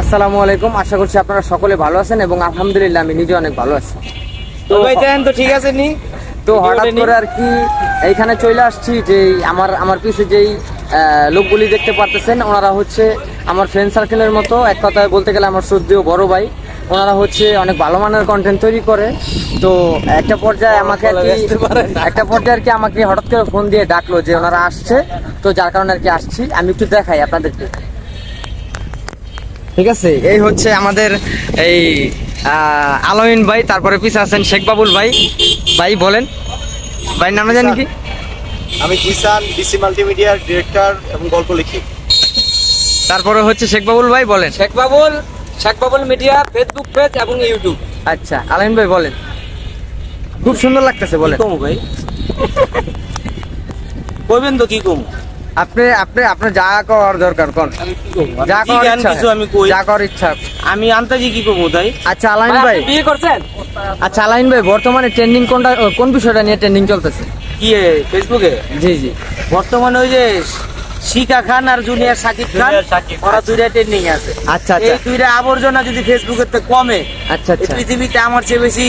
আসসালামু আলাইকুম। আশা করছি আপনারা সকলে ভালো আছেন এবং আলহামদুলিল্লাহ আমি নিজে অনেক ভালো আছি। তো ভাই তো ঠিক আছে নি। তো হঠাৎ করে আর কি এইখানে চলে আসছি যে আমার আমার পিছে যেই লোকগুলি দেখতে পারতেছেন ওনারা হচ্ছে আমার ফ্রেন্ড সার্কেলের মতো। এক কথায় বলতে গেলে আমার শ্রদ্ধেয় বড় ভাই। ওনারা হচ্ছে অনেক ভালো মানের কন্টেন্ট তৈরি করে। তো একটা পর্যায়ে আমাকে আর কি। একটা পর্যায়ে আর কি আমাকে হঠাৎ করে ফোন দিয়ে ডাকলো যে ওনারা আসছে। তো যার কারণে আর কি আসছি। আমি একটু দেখাই আপনাদেরকে। ঠিক আছে? এই হচ্ছে আমাদের এই আলমিন ভাই তারপরে পিছে আছেন শেখ বাবুল ভাই। ভাই বলেন। ভাই নামে জানি কি? আমি কিষান ডিসি মাল্টিমিডিয়ার ডিরেক্টর এবং গল্প লিখি। তারপরে হচ্ছে শেখ বাবুল ভাই বলেন। Sheikh Babul Sheikh Babul media Facebook page এবং ইউটিউব। আচ্ছা আলমিন ভাই বলেন। খুব সুন্দর লাগতেছে বলেন। কমু ভাই? কইবেন তো কি কমু? আপনি আপনি আপনার যা করার দরকার কোন? আমি কি কমু যা করার ইচ্ছা। আমি কই? যা করার ইচ্ছা। আমি আন্তাজি কি কমু তাই? আচ্ছা আলাইন ভাই। বিয়ে করছেন? আচ্ছা আলাইন ভাই বর্তমানে ট্রেন্ডিং কোনটা কোন বিষয়টা নিয়ে ট্রেন্ডিং চলতেছে? কি ফেসবুকে জি জি। বর্তমানে ওই যে শিকা খান আর জুনিয়র সাকিব খান ওরা দুইটা ট্রেন্ডিং আছে। আচ্ছা এই আচ্ছা দুইটা আবর্জনা যদি ফেসবুকে কমে আচ্ছা আচ্ছা। পৃথিবীতে আমার চেয়ে বেশি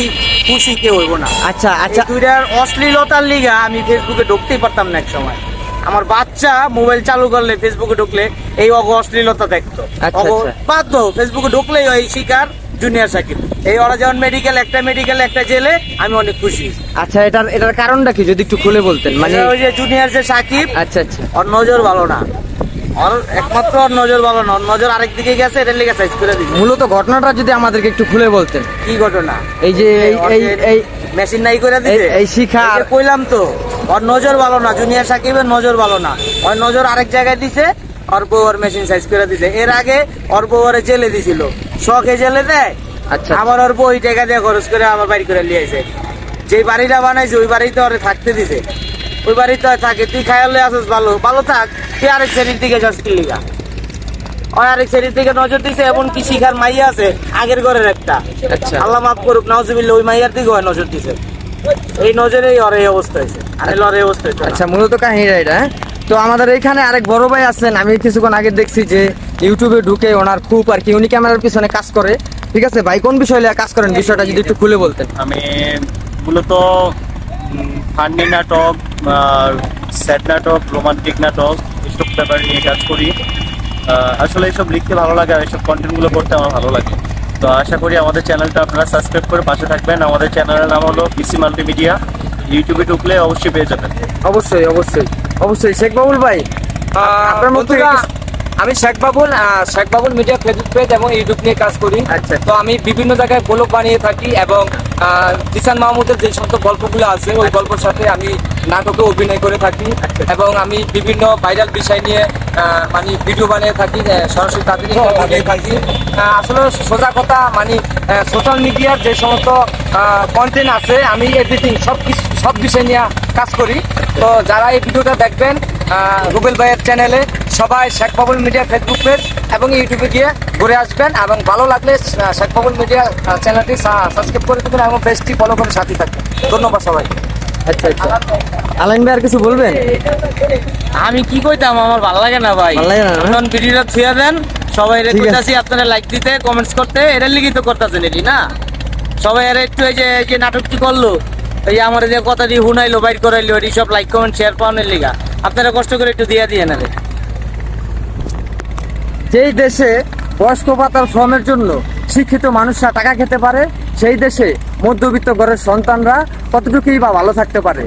খুশি কেউ হইব না। আচ্ছা আচ্ছা। আচ্ছা দুইটার অশ্লীলতার লিগা আমি ফেসবুকে ঢুকতেই পারতাম না এক সময়। আমার বাচ্চা মোবাইল চালু করলে ফেসবুকে ঢুকলে এই অগ অশ্লীলতা দেখতো। আচ্ছা, আচ্ছা। বাধ্য ফেসবুকে ঢুকলেই ওই শিকার জুনিয়র সাকিব। এই ওরা যেমন মেডিকেল একটা মেডিকেল একটা জেলে আমি অনেক খুশি। আচ্ছা এটার এটার কারণটা কি যদি একটু খুলে বলতেন? মানে ওই যে জুনিয়র যে সাকিব আচ্ছা আচ্ছা। ওর নজর ভালো না। ওর একমাত্র ওর নজর ভালো না। ওর নজর আরেক দিকে গেছে এটার লিগে সাইজ করে দিবে মূলত ঘটনাটা যদি আমাদেরকে একটু খুলে বলতেন। কি ঘটনা? এই যে এই এই মেশিন নাই করে দিতে এই- শিখা কইলাম তো। ওর নজর ভালো না জুনিয়র সাকিবের নজর ভালো না। ওর নজর আরেক জায়গায় দিছে ওর বউ ওর মেশিন সাইজ করে দিছে। এর আগে ওর বউ ওরে জেলে দিছিল। শখে জেলে দেয় আচ্ছা। আবার ওর বই টাকা দিয়ে খরচ করে আবার বাড়ি করে নিয়ে আসে। যেই বাড়িটা বানাইছে ওই বাড়িতে ওরে থাকতে দিছে। ওই বাড়িতে থাকে তুই খায়ালে আসিস ভালো ভালো থাক। তুই আরেক শ্রেণির দিকে যাস লিগা? ওই আরেক শ্রেণির দিকে নজর দিছে এবং কি শিখার মাইয়া আছে আগের ঘরের একটা। আচ্ছা। আল্লাহ মাফ করুক নাউজুবিল্লাহ ওই মাইয়ার দিকে নজর দিছে। এই নজরেই ওর এই অবস্থা হয়েছে। আরে ওর এই অবস্থা হয়েছে আচ্ছা মূলত কাহিনীটা এটা হ্যাঁ? তো আমাদের এখানে আরেক বড় ভাই আছেন আমি কিছুক্ষণ আগে দেখছি যে ইউটিউবে ঢুকে ওনার খুব আর কি উনি ক্যামেরার পিছনে কাজ করে। ঠিক আছে ভাই কোন বিষয় কাজ করেন? বিষয়টা যদি একটু খুলে বলতেন। আমি মূলত ফান্ডি নাটক স্যাড নাটক রোমান্টিক নাটক এসব ব্যাপার নিয়ে কাজ করি। আসলে এসব লিখতে ভালো লাগে আর এসব কন্টেন্টগুলো করতে আমার ভালো লাগে। তো আশা করি আমাদের চ্যানেলটা আপনারা সাবস্ক্রাইব করে পাশে থাকবেন। আমাদের চ্যানেলের নাম হলো পিসি মাল্টিমিডিয়া ইউটিউবে ঢুকলে অবশ্যই পেয়ে যাবেন। অবশ্যই অবশ্যই। অবশ্যই। শেখ বাবুল ভাই আপনার কিছু- আমি Sheikh Babul Sheikh Babul media Facebook page এবং ইউটিউব নিয়ে কাজ করি আচ্ছা। তো আমি বিভিন্ন জায়গায় ব্লগ বানিয়ে থাকি এবং দিসান মাহমুদের যে সমস্ত গল্পগুলো আছে ওই গল্পের সাথে আমি নাটকে অভিনয় করে থাকি আচ্ছা। এবং আমি বিভিন্ন ভাইরাল বিষয় নিয়ে মানে ভিডিও বানিয়ে থাকি সরাসরি তাদের বানিয়ে থাকি আসলে সোজা কথা মানে সোশ্যাল মিডিয়ার যে সমস্ত কন্টেন্ট আছে আমি এডিটিং সব কিছু সব বিষয় নিয়ে কাজ করি। তো যারা এই ভিডিওটা দেখবেন রুবেল ভাইয়ের চ্যানেলে সবাই Sheikh Babul media Facebook page এবং ইউটিউবে গিয়ে ঘুরে আসবেন এবং ভালো লাগলে শেখ বাবুল মিডিয়া চ্যানেলটি সাবস্ক্রাইব করে দেবেন এবং পেজটি ফলো করে সাথে থাকবেন। ধন্যবাদ সবাই আচ্ছা আচ্ছা। আলাইন ভাই আর কিছু বলবেন? আমি কি কইতাম? আমার ভালো লাগে না ভাই। ভালো লাগে না, না? এখন ভিডিওটা ছুঁয়ে দেন। সবাই। কইতাছি আপনারা লাইক দিতে কমেন্টস করতে। এর লিখিত তো করতেছেন এটি না? সবাই আর একটু এই যে নাটকটি করল। এই আমার যে কথা দিয়ে হুনাইলো, বাইর করাইলো, এটি সব লাইক কমেন্ট শেয়ার পাওয়ানোর লিগা। আপনারা কষ্ট করে একটু দিয়ে দিয়ে নেবে যেই দেশে বয়স্ক ভাতার শ্রমের জন্য শিক্ষিত মানুষরা টাকা খেতে পারে, সেই দেশে মধ্যবিত্ত ঘরের সন্তানরা কতটুকুই বা ভালো থাকতে পারে?